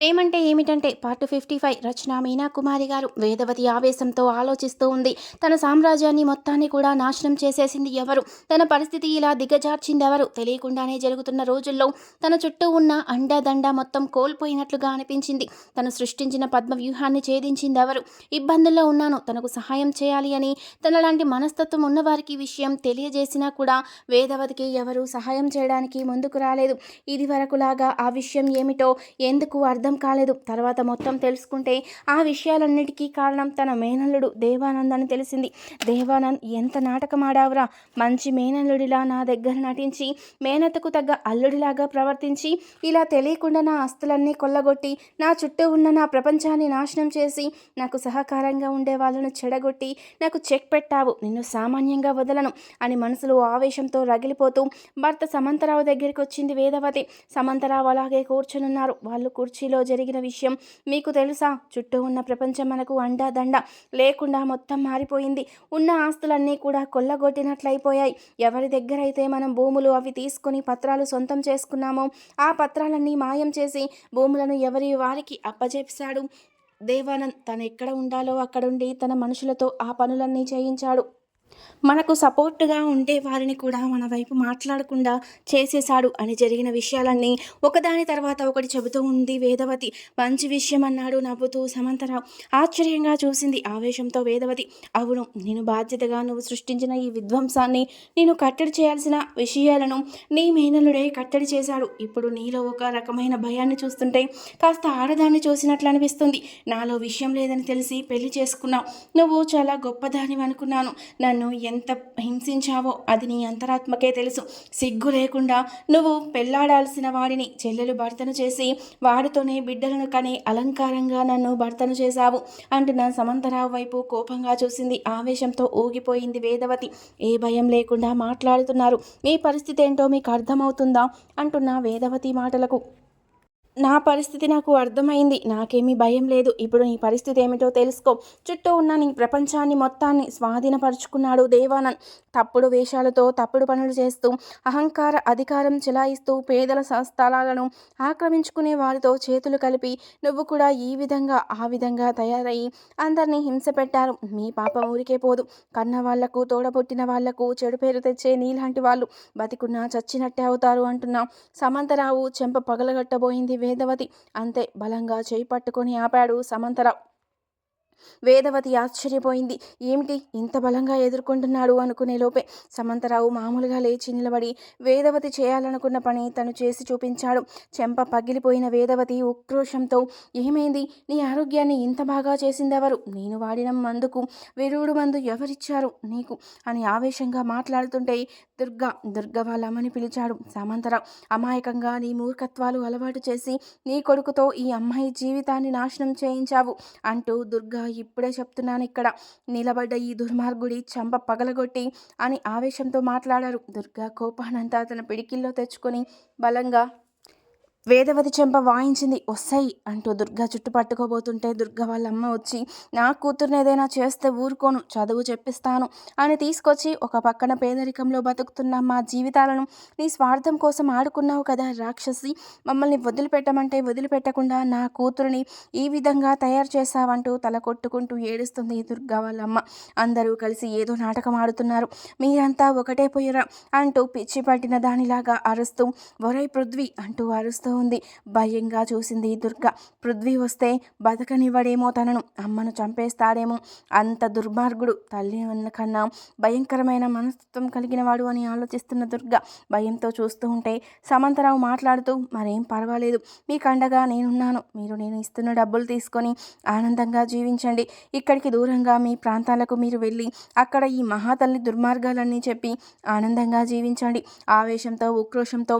ఏమంటే ఏమిటంటే part fifty five Rachana Meena Kumari గారు వేదవతి ఆవేశంతో ఆలోచిస్తూ ఉంది. తన సామ్రాజ్యాన్ని మొత్తాన్ని కూడా నాశనం చేసేసింది ఎవరు? తన పరిస్థితి ఇలా దిగజార్చింది ఎవరు తెలియకుండానే జరుగుతున్న రోజుల్లో తన చుట్టూ ఉన్న అండదండ మొత్తం కోల్పోయినట్లుగా అనిపించింది. తను సృష్టించిన పద్మ వ్యూహాన్ని ఛేదించింది ఎవరు ఇబ్బందుల్లో ఉన్నాను. తనకు సహాయం చేయాలి అని తనలాంటి మనస్తత్వం ఉన్నవారికి విషయం తెలియజేసినా కూడా వేదవతికి ఎవరు సహాయం చేయడానికి ముందుకు రాలేదు. ఇది వరకులాగా ఆ విషయం ఏమిటో ఎందుకు అర్థం అర్థం కాలేదు. తర్వాత మొత్తం తెలుసుకుంటే ఆ విషయాలన్నిటికీ కారణం తన మేనల్లుడు దేవానంద్ అని తెలిసింది. దేవానంద్ ఎంత నాటకం ఆడావురా. మంచి మేనల్లుడిలా నా దగ్గర నటించి మేనతకు తగ్గ అల్లుడిలాగా ప్రవర్తించి ఇలా తెలియకుండా నా ఆస్తులన్నీ కొల్లగొట్టి నా చుట్టూ ఉన్న నా ప్రపంచాన్ని నాశనం చేసి నాకు సహకారంగా ఉండే వాళ్ళను చెడగొట్టి నాకు చెక్ పెట్టావు. నిన్ను సామాన్యంగా వదలను అని మనసులో ఆవేశంతో రగిలిపోతూ భర్త సమంతరావు దగ్గరికి వచ్చింది వేదవతి. సమంతరావు అలాగే కూర్చొనున్నారు. వాళ్ళు కుర్చీలో ఢిల్లీలో జరిగిన విషయం మీకు తెలుసా? చుట్టూ ఉన్న ప్రపంచం మనకు అండాదండ లేకుండా మొత్తం మారిపోయింది. ఉన్న ఆస్తులన్నీ కూడా కొల్లగొట్టినట్లయిపోయాయి. ఎవరి దగ్గర అయితే మనం భూములు అవి తీసుకొని పత్రాలు సొంతం చేసుకున్నామో ఆ పత్రాలన్నీ మాయం చేసి భూములను ఎవరి వారికి అప్పజెప్పాడు దేవానంద్ తను ఎక్కడ ఉండాలో అక్కడుండి తన మనుషులతో ఆ పనులన్నీ చేయించాడు. మనకు సపోర్ట్గా ఉండే వారిని కూడా మన వైపు మాట్లాడకుండా చేసేశాడు అని జరిగిన విషయాలన్నీ ఒకదాని తర్వాత ఒకటి చెబుతూ ఉంది వేదవతి. మంచి విషయం అన్నాడు నవ్వుతూ సమంతరావు. ఆశ్చర్యంగా చూసింది ఆవేశంతో వేదవతి. అవును నేను బాధ్యతగా నువ్వు సృష్టించిన ఈ విధ్వంసాన్ని నేను కట్టడి చేయాల్సిన విషయాలను నీ మేనలుడే కట్టడి చేశాడు. ఇప్పుడు నీలో ఒక రకమైన భయాన్ని చూస్తుంటే కాస్త ఆడదాన్ని చూసినట్లు అనిపిస్తుంది. నాలో విషయం లేదని తెలిసి పెళ్ళి చేసుకున్నావు. నువ్వు చాలా గొప్పదాని అనుకున్నాను. నన్ను నన్ను ఎంత హింసించావో అది నీ అంతరాత్మకే తెలుసు. సిగ్గు లేకుండా నువ్వు పెళ్ళాడాల్సిన వాడిని చెల్లెలు భర్తను చేసి వాడితోనే బిడ్డలను కనే అలంకారంగా నన్ను భర్తను చేశావు అంటున్న సమంతరావు వైపు కోపంగా చూసింది. ఆవేశంతో ఊగిపోయింది వేదవతి. ఏ భయం లేకుండా మాట్లాడుతున్నారు. మీ పరిస్థితి ఏంటో మీకు అర్థమవుతుందా? అంటున్న వేదవతి మాటలకు. నా పరిస్థితి నాకు అర్థమైంది. నాకేమీ భయం లేదు. ఇప్పుడు నీ పరిస్థితి ఏమిటో తెలుసుకో. చుట్టూ ఉన్న నీ ప్రపంచాన్ని మొత్తాన్ని స్వాధీనపరుచుకున్నాడు దేవానంద్. తప్పుడు వేషాలతో తప్పుడు పనులు చేస్తూ అహంకార అధికారం చెలాయిస్తూ పేదల స్థలాలను ఆక్రమించుకునే వారితో చేతులు కలిపి నువ్వు కూడా ఈ విధంగా ఆ విధంగా తయారయ్యి అందరినీ హింస పెట్టారు. మీ పాప ఊరికే పోదు. కన్న వాళ్ళకు తోడబుట్టిన వాళ్ళకు చెడు పేరు తెచ్చే నీలాంటి వాళ్ళు బతికున్నా చచ్చినట్టే అవుతారు అంటున్నా సమంతరావు చెంప పగలగట్టబోయింది వేదవతి. అంతే బలంగా చేయి పట్టుకొని ఆపాడు సమంతరావు. వేదవతి ఆశ్చర్యపోయింది. ఏమిటి? ఇంత బలంగా ఎదుర్కొంటున్నాడు అనుకునే లోపే సమంతరావు మామూలుగా లేచి నిలబడి వేదవతి చేయాలనుకున్న పని తను చేసి చూపించాడు. చెంప పగిలిపోయిన వేదవతి ఉక్రోషంతో ఏమైంది? నీ ఆరోగ్యాన్ని ఇంత బాగా చేసిందెవరు? నేను వాడిన మందుకు విరుడు మందు ఎవరిచ్చారు నీకు? అని ఆవేశంగా మాట్లాడుతుంటే దుర్గా దుర్గ వాళ్ళమ్మని పిలిచాడు. సమంతరావు అమాయకంగా నీ మూర్ఖత్వాలు అలవాటు చేసి నీ కొడుకుతో ఈ అమ్మాయి జీవితాన్ని నాశనం చేయించావు అంటూ దుర్గా ఇప్పుడే చెప్తున్నాను ఇక్కడ. నిలబడ్డ ఈ దుర్మార్గుడి చంప పగలగొట్టి అని ఆవేశంతో మాట్లాడారు. దుర్గా కోపానంతా తన పిడికిల్లో తెచ్చుకొని బలంగా వేదవతి చెంప వాయించింది వస్తాయి అంటూ దుర్గా చుట్టు పట్టుకోబోతుంటే దుర్గ వాళ్ళ అమ్మ వచ్చి నా కూతుర్ని ఏదైనా చేస్తే ఊరుకోను చదువు చెప్పిస్తాను అని తీసుకొచ్చి ఒక పక్కన పేదరికంలో బతుకుతున్న మా జీవితాలను నీ స్వార్థం కోసం ఆడుకున్నావు కదా రాక్షసి మమ్మల్ని వదిలిపెట్టమంటే వదిలిపెట్టకుండా నా కూతురిని ఈ విధంగా తయారు చేశావంటూ తల కొట్టుకుంటూ ఏడుస్తుంది దుర్గా వాళ్ళమ్మ. అందరూ కలిసి ఏదో నాటకం ఆడుతున్నారు మీరంతా ఒకటే పోయరా అంటూ పిచ్చి పట్టిన దానిలాగా అరుస్తూ వరై పృథ్వీ అంటూ అరుస్తూ ఉంది. భయంగా చూసింది దుర్గ. పృథ్వీ వస్తే బతకనివ్వడేమో తనను. అమ్మను చంపేస్తాడేమో. అంత దుర్మార్గుడు తల్లి ఉన్న కన్నా భయంకరమైన మనస్తత్వం కలిగిన వాడు అని ఆలోచిస్తున్న దుర్గ భయంతో చూస్తూ ఉంటే సమంతరావు మాట్లాడుతూ మరేం పర్వాలేదు. మీకు అండగా నేనున్నాను. మీరు నేను ఇస్తున్న డబ్బులు తీసుకొని ఆనందంగా జీవించండి. ఇక్కడికి దూరంగా మీ ప్రాంతాలకు మీరు వెళ్ళి అక్కడ ఈ మహాతల్లి దుర్మార్గాలన్నీ చెప్పి ఆనందంగా జీవించండి. ఆవేశంతో ఉక్రోషంతో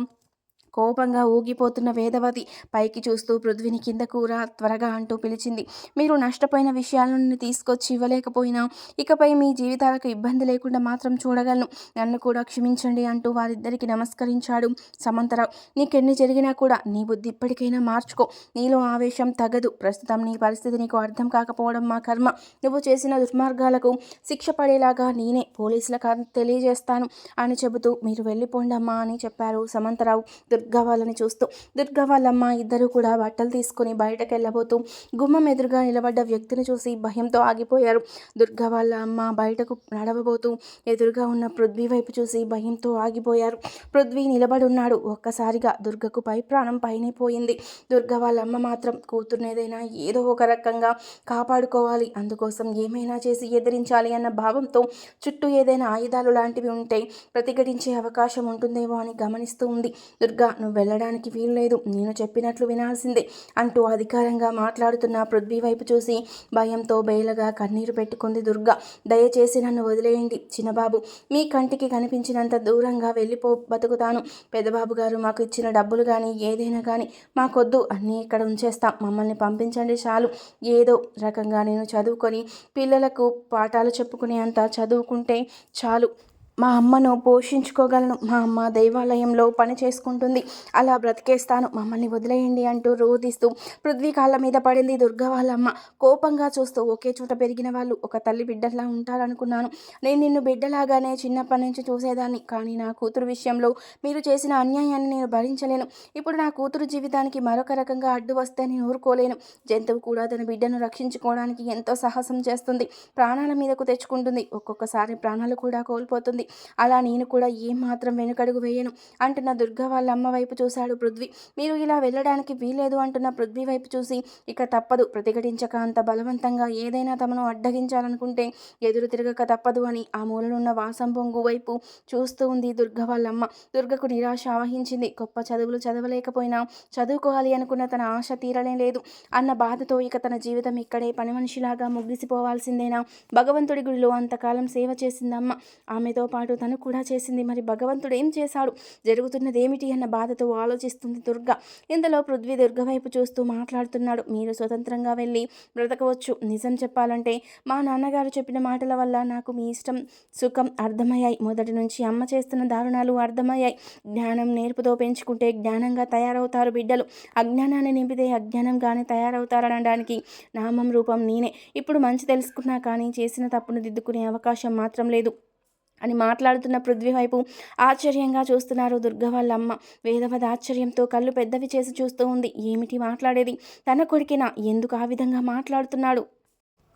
కోపంగా ఊగిపోతున్న వేదవతి పైకి చూస్తూ పృథ్వీని కింద కూర త్వరగా అంటూ పిలిచింది. మీరు నష్టపోయిన విషయాలను తీసుకొచ్చి ఇవ్వలేకపోయినా ఇకపై మీ జీవితాలకు ఇబ్బంది లేకుండా మాత్రం చూడగలను. నన్ను కూడా క్షమించండి అంటూ వారిద్దరికి నమస్కరించాడు సమంతరావు. నీకెన్ని జరిగినా కూడా నీ బుద్ధి ఇప్పటికైనా మార్చుకో. నీలో ఆవేశం తగదు. ప్రస్తుతం నీ పరిస్థితి నీకు అర్థం కాకపోవడం మా కర్మ. నువ్వు చేసిన దుర్మార్గాలకు శిక్ష పడేలాగా నేనే పోలీసులకు తెలియజేస్తాను అని చెబుతూ మీరు వెళ్ళిపోండమ్మా అని చెప్పారు సమంతరావు. దుర్ దుర్గా వాళ్ళని చూస్తూ దుర్గా వాళ్ళమ్మ ఇద్దరు కూడా బట్టలు తీసుకుని బయటకు వెళ్ళబోతూ గుమ్మం ఎదురుగా నిలబడ్డ వ్యక్తిని చూసి భయంతో ఆగిపోయారు. దుర్గా వాళ్ళ అమ్మ బయటకు నడవబోతూ ఎదురుగా ఉన్న పృథ్వీ వైపు చూసి భయంతో ఆగిపోయారు. పృథ్వీ నిలబడి ఉన్నాడు ఒక్కసారిగా దుర్గకు పై ప్రాణం పైనే పోయింది. దుర్గా వాళ్ళ అమ్మ మాత్రం కూతుర్నేదైనా ఏదో ఒక రకంగా కాపాడుకోవాలి. అందుకోసం ఏమైనా చేసి ఎదిరించాలి అన్న భావంతో చుట్టూ ఏదైనా ఆయుధాలు లాంటివి ఉంటే ప్రతిఘటించే అవకాశం ఉంటుందేమో అని గమనిస్తూ ఉంది. దుర్గా నువ్వు వెళ్ళడానికి వీలు లేదు. నేను చెప్పినట్లు వినాల్సిందే అంటూ అధికారంగా మాట్లాడుతున్న పృథ్వీ వైపు చూసి భయంతో బేలగా కన్నీరు పెట్టుకుంది దుర్గా. దయచేసి నన్ను వదిలేయండి చిన్నబాబు. మీ కంటికి కనిపించినంత దూరంగా వెళ్ళిపో బతుకుతాను. పెద్దబాబు గారు మాకు ఇచ్చిన డబ్బులు కానీ ఏదైనా కానీ మాకొద్దు. అన్నీ ఇక్కడ ఉంచేస్తాం. మమ్మల్ని పంపించండి చాలు. ఏదో రకంగా నేను చదువుకొని పిల్లలకు పాఠాలు చెప్పుకునే అంత చదువుకుంటే చాలు. మా అమ్మను పోషించుకోగలను. మా అమ్మ దేవాలయంలో పని చేసుకుంటుంది. అలా బ్రతికేస్తాను. మమ్మల్ని వదిలేయండి అంటూ రోధిస్తూ పృథ్వీ కాళ్ళ మీద పడింది దుర్గా వాళ్ళమ్మ. కోపంగా చూస్తూ ఒకే చోట పెరిగిన వాళ్ళు ఒక తల్లి బిడ్డలా ఉంటారనుకున్నాను. నేను నిన్ను బిడ్డలాగానే చిన్నప్పటి నుంచి చూసేదాన్ని. కానీ నా కూతురు విషయంలో మీరు చేసిన అన్యాయాన్ని నేను భరించలేను. ఇప్పుడు నా కూతురు జీవితానికి మరొక రకంగా అడ్డు వస్తే నేను ఊరుకోలేను. జంతువు కూడా తన బిడ్డను రక్షించుకోవడానికి ఎంతో సాహసం చేస్తుంది. ప్రాణాల మీదకు తెచ్చుకుంటుంది. ఒక్కొక్కసారి ప్రాణాలు కూడా కోల్పోతుంది. అలా నేను కూడా ఏమాత్రం మాత్రం వెనుకడుగు వేయను. అంటున్న దుర్గ వాళ్ళ అమ్మ వైపు చూశాడు పృథ్వీ. మీరు ఇలా వెళ్ళడానికి వీలేదు అంటున్న పృథ్వీ వైపు చూసి ఇక తప్పదు ప్రతిఘటించక అంత బలవంతంగా ఏదైనా తమను అడ్డగించాలనుకుంటే ఎదురు తిరగక తప్పదు అని ఆ మూలనున్న వాసం పొంగు వైపు చూస్తూ ఉంది దుర్గ వాళ్ళమ్మ దుర్గకు నిరాశ ఆవహించింది. గొప్ప చదువులు చదవలేకపోయినా చదువుకోవాలి అనుకున్న తన ఆశ తీరలే లేదు. అన్న బాధతో ఇక తన జీవితం ఇక్కడే పని మనిషిలాగా ముగిసిపోవాల్సిందేనా? భగవంతుడి గుడిలో అంతకాలం సేవ చేసిందమ్మ ఆమెతో పాటు తను కూడా చేసింది. మరి భగవంతుడు ఏం చేశాడు? జరుగుతున్నది ఏమిటి అన్న బాధతో ఆలోచిస్తుంది దుర్గ. ఇందులో పృథ్వీ దుర్గ వైపు చూస్తూ మాట్లాడుతున్నాడు. మీరు స్వతంత్రంగా వెళ్ళి బ్రతకవచ్చు. నిజం చెప్పాలంటే మా నాన్నగారు చెప్పిన మాటల వల్ల నాకు మీ ఇష్టం సుఖం అర్థమయ్యాయి. మొదటి నుంచి అమ్మ చేస్తున్న దారుణాలు అర్థమయ్యాయి. జ్ఞానం నేర్పుతో పెంచుకుంటే జ్ఞానంగా తయారవుతారు బిడ్డలు. అజ్ఞానాన్ని నింపితే అజ్ఞానంగానే తయారవుతారనడానికి నామం రూపం నేనే. ఇప్పుడు మంచి తెలుసుకున్నా కానీ చేసిన తప్పును దిద్దుకునే అవకాశం మాత్రం లేదు. అని మాట్లాడుతున్న పృథ్వీ వైపు ఆశ్చర్యంగా చూస్తున్నారు దుర్గ వాళ్ళ అమ్మ ఆశ్చర్యంతో కళ్ళు పెద్దవి చేసి చూస్తూ ఉంది. ఏమిటి మాట్లాడేది? తన కొడుకినా? ఎందుకు ఆ విధంగా మాట్లాడుతున్నాడు?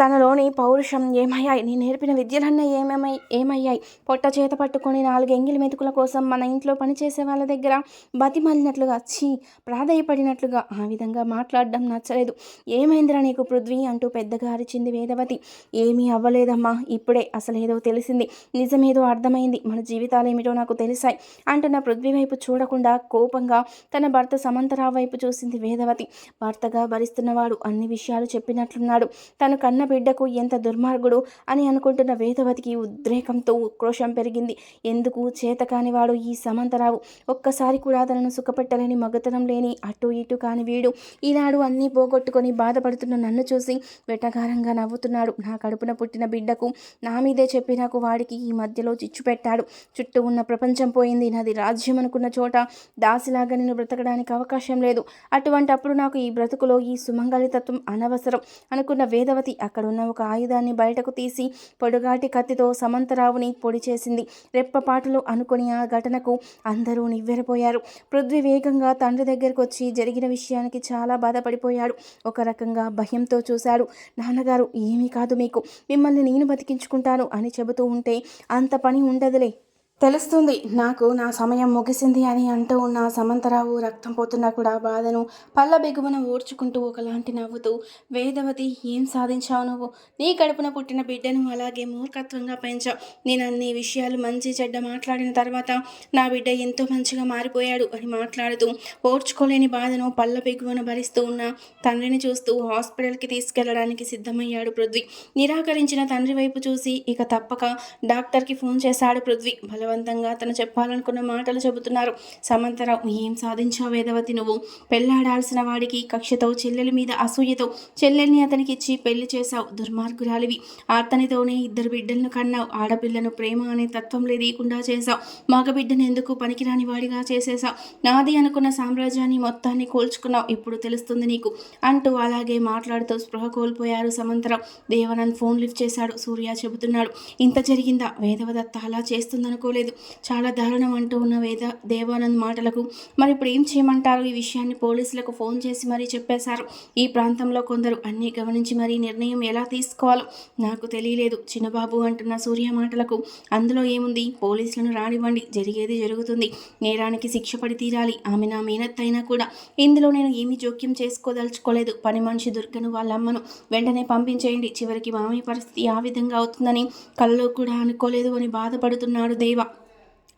తనలోని పౌరుషం ఏమయ్యాయి? నీ నేర్పిన విద్యలన్నీ ఏమేమై ఏమయ్యాయి? పొట్ట చేత పట్టుకొని నాలుగు ఎంగిలి మెతుకుల కోసం మన ఇంట్లో పనిచేసే వాళ్ళ దగ్గర బతిమాలినట్లుగా ఛీ! ప్రాధాయపడినట్లుగా ఆ విధంగా మాట్లాడడం నచ్చలేదు. ఏమైందిరా నీకు పృథ్వీ? అంటూ పెద్దగా అరిచింది వేదవతి. ఏమీ అవ్వలేదమ్మా ఇప్పుడే అసలేదో తెలిసింది. నిజమేదో అర్థమైంది. మన జీవితాలు ఏమిటో నాకు తెలిసాయి. అంటున్న పృథ్వీ వైపు చూడకుండా కోపంగా తన భర్త సమంతరావు వైపు చూసింది వేదవతి. భర్తగా భరిస్తున్నవాడు అన్ని విషయాలు చెప్పినట్లున్నాడు. తను కన్న బిడ్డకు ఎంత దుర్మార్గుడు అని అనుకుంటున్న వేదవతికి ఉద్రేకంతో ఉక్రోషం పెరిగింది. ఎందుకు? చేతకాని వాడు ఈ సమంతరావు. ఒక్కసారి కూడా తనను సుఖపెట్టలేని మగతనం లేని అటు ఇటు కాని వీడు ఈనాడు అన్నీ పోగొట్టుకొని బాధపడుతున్న నన్ను చూసి వెటకారంగా నవ్వుతున్నాడు. నా కడుపున పుట్టిన బిడ్డకు నా మీదే చెప్పి నాకు వాడికి ఈ మధ్యలో చిచ్చు పెట్టాడు. చుట్టూ ఉన్న ప్రపంచం పోయింది. నాది రాజ్యం అనుకున్న చోట దాసిలాగా నేను బ్రతకడానికి అవకాశం లేదు. అటువంటప్పుడు నాకు ఈ బ్రతుకులో ఈ సుమంగళితత్వం అనవసరం అనుకున్న వేదవతి అక్కడ అక్కడున్న ఒక ఆయుధాన్ని బయటకు తీసి పొడుగాటి కత్తితో సమంతరావుని పొడి చేసింది. రెప్పపాటలు అనుకుని ఆ ఘటనకు అందరూ నివ్వెరపోయారు. పృథ్వీ వేగంగా తండ్రి దగ్గరకు వచ్చి జరిగిన విషయానికి చాలా బాధపడిపోయాడు. ఒక రకంగా భయంతో చూశాడు. నాన్నగారు ఏమీ కాదు మీకు. మిమ్మల్ని నేను బతికించుకుంటాను అని చెబుతూ ఉంటే అంత పని ఉండదులే. తెలుస్తుంది. నాకు నా సమయం ముగిసింది అని అంటూ ఉన్న సమంతరావు రక్తం పోతున్నా కూడా బాధను పళ్ళ బిగువన ఓర్చుకుంటూ ఒకలాంటి నవ్వుతూ వేదవతి ఏం సాధించావు నువ్వు? నీ కడుపున పుట్టిన బిడ్డను అలాగే మూర్ఖత్వంగా పెంచావు. నేను అన్ని విషయాలు మంచి చెడ్డ మాట్లాడిన తర్వాత నా బిడ్డ ఎంతో మంచిగా మారిపోయాడు అని మాట్లాడుతూ ఓర్చుకోలేని బాధను పళ్ళ బిగువన భరిస్తూ ఉన్న తండ్రిని చూస్తూ హాస్పిటల్కి తీసుకెళ్ళడానికి సిద్ధమయ్యాడు పృథ్వీ. నిరాకరించిన తండ్రి వైపు చూసి ఇక తప్పక డాక్టర్కి ఫోన్ చేశాడు పృథ్వీ. బలవంతంగా తను చెప్పాలనుకున్న మాటలు చెబుతున్నారు. సమంతరావు ఏం సాధించావు వేదవతి నువ్వు? పెళ్ళాడాల్సిన వాడికి కక్షతో చెల్లెల మీద అసూయతో చెల్లెల్ని అతనికి ఇచ్చి పెళ్ళి చేశావు. దుర్మార్గురాలివి. అతనితోనే ఇద్దరు బిడ్డలను కన్నావు. ఆడపిల్లను ప్రేమ అనే తత్వం లేకుండా చేశావు. మగబిడ్డను ఎందుకు పనికిరాని వాడిగా చేసేసావు నాది అనుకున్న సామ్రాజ్యాన్ని మొత్తాన్ని కోల్చుకున్నావు. ఇప్పుడు తెలుస్తుంది నీకు. అంటూ అలాగే మాట్లాడుతూ స్పృహ కోల్పోయారు సమంతరావు. దేవనన్ ఫోన్ లిఫ్ట్ చేశాడు. సూర్య చెబుతున్నాడు ఇంత జరిగిందా? వేదవదత్త అలా చేస్తుందనుకోలేదు? లేదు. చాలా దారుణం అంటూ ఉన్న వేద దేవానంద్ మాటలకు మరి ఇప్పుడు ఏం చేయమంటారు? ఈ విషయాన్ని పోలీసులకు ఫోన్ చేసి మరీ చెప్పేశారు. ఈ ప్రాంతంలో కొందరు అన్నీ గమనించి మరీ నిర్ణయం ఎలా తీసుకోవాలో నాకు తెలియలేదు. చిన్నబాబు అంటున్న సూర్య మాటలకు అందులో ఏముంది? పోలీసులను రానివ్వండి. జరిగేది జరుగుతుంది. నేరానికి శిక్ష పడి తీరాలి. ఆమె నా మేనత్తైనా అయినా కూడా ఇందులో నేను ఏమీ జోక్యం చేసుకోదలుచుకోలేదు. పని మనిషి దుర్గను వాళ్ళ అమ్మను వెంటనే పంపించేయండి. చివరికి మామయ్య పరిస్థితి ఆ విధంగా అవుతుందని కలలో కూడా అనుకోలేదు అని బాధపడుతున్నాడు దేవ.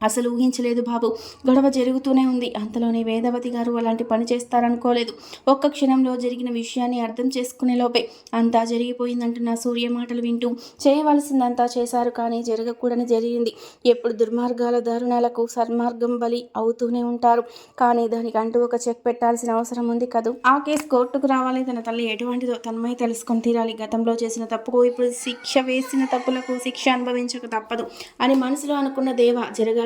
అసలు ఊహించలేదు బాబు. గొడవ జరుగుతూనే ఉంది. అంతలోనే వేదవతి గారు అలాంటి పని చేస్తారనుకోలేదు. ఒక్క క్షణంలో జరిగిన విషయాన్ని అర్థం చేసుకునే లోపే అంతా జరిగిపోయిందంటున్న సూర్య మాటలు వింటూ చేయవలసిందంతా చేశారు కానీ జరగకూడని జరిగింది. ఎప్పుడు దుర్మార్గాల దారుణాలకు సన్మార్గం బలి అవుతూనే ఉంటారు. కానీ దానికి అంటూ ఒక చెక్ పెట్టాల్సిన అవసరం ఉంది కదూ? ఆ కేసు కోర్టుకు రావాలి తన తల్లి ఎటువంటిదో తన్మై తెలుసుకొని తీరాలి. గతంలో చేసిన తప్పుకు ఇప్పుడు శిక్ష వేసిన తప్పులకు శిక్ష అనుభవించక తప్పదు అని మనసులో అనుకున్న దేవ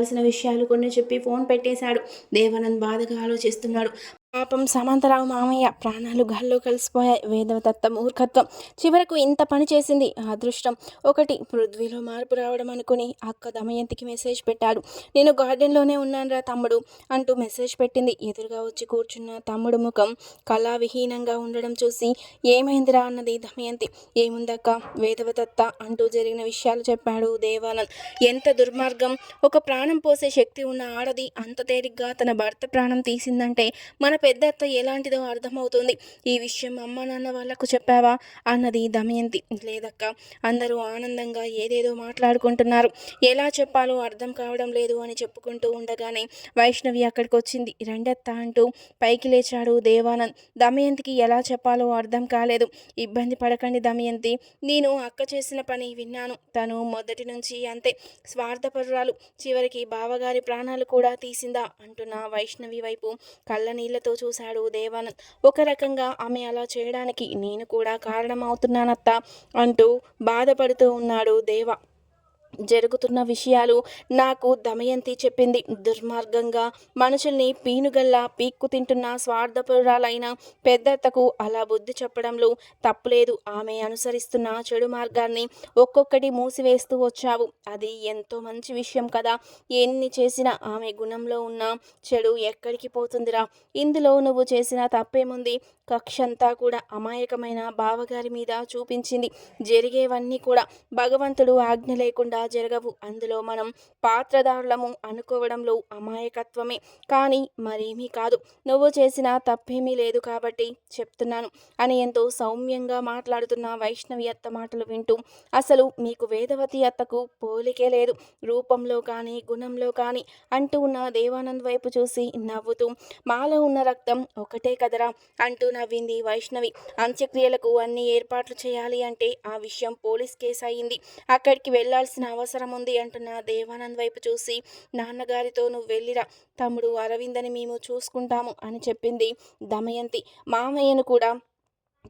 జరగాల్సిన విషయాలు కొన్ని చెప్పి ఫోన్ పెట్టేశాడు. దేవానంద్ బాధగా ఆలోచిస్తున్నాడు. పాపం సమంతరావు మామయ్య ప్రాణాలు గాల్లో కలిసిపోయాయి. వేదవదత్త మూర్ఖత్వం చివరకు ఇంత పని చేసింది. అదృష్టం ఒకటి. పృథ్వీలో మార్పు రావడం అనుకుని అక్క దమయంతికి మెసేజ్ పెట్టాడు. నేను గార్డెన్లోనే ఉన్నానురా తమ్ముడు అంటూ మెసేజ్ పెట్టింది. ఎదురుగా వచ్చి కూర్చున్న తమ్ముడు ముఖం కళావిహీనంగా ఉండడం చూసి ఏమైందిరా అన్నది దమయంతి. ఏముందక్క? వేదవతత్త అంటూ జరిగిన విషయాలు చెప్పాడు దేవానంద్. ఎంత దుర్మార్గం. ఒక ప్రాణం పోసే శక్తి ఉన్న ఆడది అంత తేలిగ్గా తన భర్త ప్రాణం తీసిందంటే మన పెద్ద అత్త ఎలాంటిదో అర్థమవుతుంది. ఈ విషయం అమ్మ నాన్న వాళ్ళకు చెప్పావా? అన్నది దమయంతి. లేదక్క అందరూ ఆనందంగా ఏదేదో మాట్లాడుకుంటున్నారు. ఎలా చెప్పాలో అర్థం కావడం లేదు అని చెప్పుకుంటూ ఉండగానే వైష్ణవి అక్కడికి వచ్చింది రెండత్త అంటూ పైకి లేచాడు దేవానంద్. దమయంతికి ఎలా చెప్పాలో అర్థం కాలేదు. ఇబ్బంది పడకండి దమయంతి. నేను అక్క చేసిన పని విన్నాను. తను మొదటి నుంచి అంతే. స్వార్థపరురాలు. చివరికి బావగారి ప్రాణాలు కూడా తీసిందా? అంటున్న వైష్ణవి వైపు కళ్ళ నీళ్ళతో చూశాడు దేవానంద్ ఒక రకంగా ఆమె అలా చేయడానికి నేను కూడా కారణమవుతున్నానత్త అంటూ బాధపడుతూ ఉన్నాడు దేవ. జరుగుతున్న విషయాలు నాకు దమయంతి చెప్పింది. దుర్మార్గంగా మనుషుల్ని పీనుగల్లా పీక్కు తింటున్న స్వార్థపురాలైన పెద్దత్తకు అలా బుద్ధి చెప్పడంలో తప్పులేదు. ఆమె అనుసరిస్తున్న చెడు మార్గాన్ని ఒక్కొక్కటి మూసివేస్తూ వచ్చావు. అది ఎంతో మంచి విషయం కదా. ఎన్ని చేసినా ఆమె గుణంలో ఉన్న చెడు ఎక్కడికి పోతుందిరా? ఇందులో నువ్వు చేసిన తప్పేముంది? కక్షంతా కూడా అమాయకమైన బావగారి మీద చూపించింది. జరిగేవన్నీ కూడా భగవంతుడు ఆజ్ఞ లేకుండా జరగవు. అందులో మనం పాత్రదారులము అనుకోవడంలో అమాయకత్వమే. కానీ మరేమీ కాదు. నువ్వు చేసిన తప్పేమీ లేదు కాబట్టి చెప్తున్నాను. అని ఎంతో సౌమ్యంగా మాట్లాడుతున్న వైష్ణవి అత్త మాటలు వింటూ అసలు మీకు వేదవతి అత్తకు పోలికే లేదు. రూపంలో కానీ గుణంలో కానీ అంటూ ఉన్న దేవానంద్ వైపు చూసి నవ్వుతూ మాలో ఉన్న రక్తం ఒకటే కదరా అంటూ నవ్వింది వైష్ణవి. అంత్యక్రియలకు అన్ని ఏర్పాట్లు చేయాలి అంటే ఆ విషయం పోలీస్ కేసు అయింది. అక్కడికి వెళ్ళాల్సిన అవసరం ఉంది అంటున్న దేవానంద్ వైపు చూసి నాన్నగారితో నువ్వు వెళ్ళిరా తమ్ముడు అరవిందని మేము చూసుకుంటాము అని చెప్పింది దమయంతి. మామయ్యను కూడా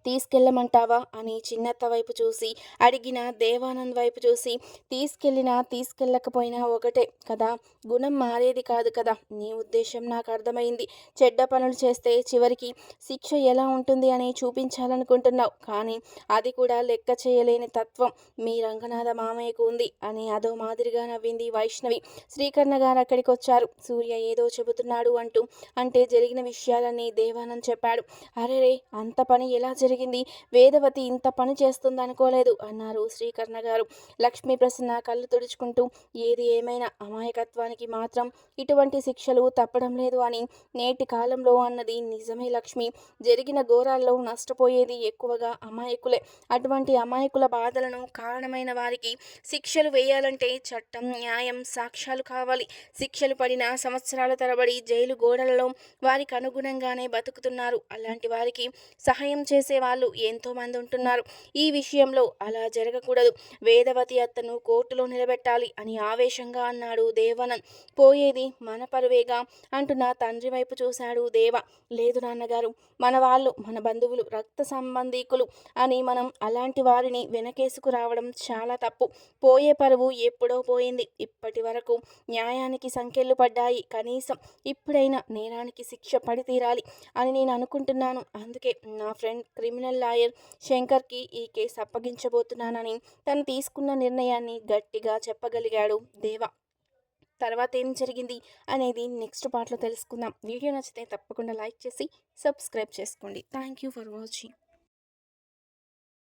తీసుకెళ్ళమంటావా అని చిన్నత్త వైపు చూసి అడిగిన దేవానంద్ వైపు చూసి తీసుకెళ్ళినా తీసుకెళ్ళకపోయినా ఒకటే కదా గుణం మారేది కాదు కదా నీ ఉద్దేశం నాకు అర్థమైంది. చెడ్డ పనులు చేస్తే చివరికి శిక్ష ఎలా ఉంటుంది అని చూపించాలనుకుంటున్నావు. కానీ అది కూడా లెక్క చేయలేని తత్వం. మీ రంగనాథ మామయ్యకు ఉంది అని అదో మాదిరిగా నవ్వింది వైష్ణవి. శ్రీకర్ణ గారు అక్కడికి వచ్చారు. సూర్య ఏదో చెబుతున్నాడు అంటూ అంటే జరిగిన విషయాలన్నీ దేవానంద్ చెప్పాడు. అరే రే అంత పని ఎలా జరిగింది. వేదవతి ఇంత పని చేస్తుంది అనుకోలేదు అన్నారు శ్రీకర్ణ గారు. లక్ష్మీ ప్రసన్న కళ్ళు తుడుచుకుంటూ ఏది ఏమైనా అమాయకత్వానికి మాత్రం ఇటువంటి శిక్షలు తప్పడం లేదు అని నేటి కాలంలో అన్నది నిజమే లక్ష్మి. జరిగిన ఘోరాల్లో నష్టపోయేది ఎక్కువగా అమాయకులే. అటువంటి అమాయకుల బాధలను కారణమైన వారికి శిక్షలు వేయాలంటే చట్టం న్యాయం సాక్ష్యాలు కావాలి. శిక్షలు పడిన సంవత్సరాల తరబడి జైలు గోడలలో వారికి అనుగుణంగానే బతుకుతున్నారు. అలాంటి వారికి సహాయం చేసే వాళ్ళు ఎంతోమంది ఉంటున్నారు. ఈ విషయంలో అలా జరగకూడదు. వేదవతి అత్తను కోర్టులో నిలబెట్టాలి అని ఆవేశంగా అన్నాడు దేవానంద్ పోయేది మన పరువేగా అంటున్న తండ్రి వైపు చూశాడు దేవ. లేదు నాన్నగారు మన వాళ్ళు మన బంధువులు రక్త సంబంధీకులు అని మనం అలాంటి వారిని వెనకేసుకు రావడం చాలా తప్పు. పోయే పరువు ఎప్పుడో పోయింది. ఇప్పటి వరకు న్యాయానికి సంఖ్యలు పడ్డాయి. కనీసం ఇప్పుడైనా నేరానికి శిక్ష పడి తీరాలి అని నేను అనుకుంటున్నాను. అందుకే నా ఫ్రెండ్ క్రిమినల్ లాయర్ శంకర్కి ఈ కేసు అప్పగించబోతున్నానని తను తీసుకున్న నిర్ణయాన్ని గట్టిగా చెప్పగలిగాడు దేవ. తర్వాత ఏం జరిగింది అనేది నెక్స్ట్ పార్ట్లో తెలుసుకుందాం. వీడియో నచ్చితే తప్పకుండా లైక్ చేసి సబ్స్క్రైబ్ చేసుకోండి. Thank you for watching.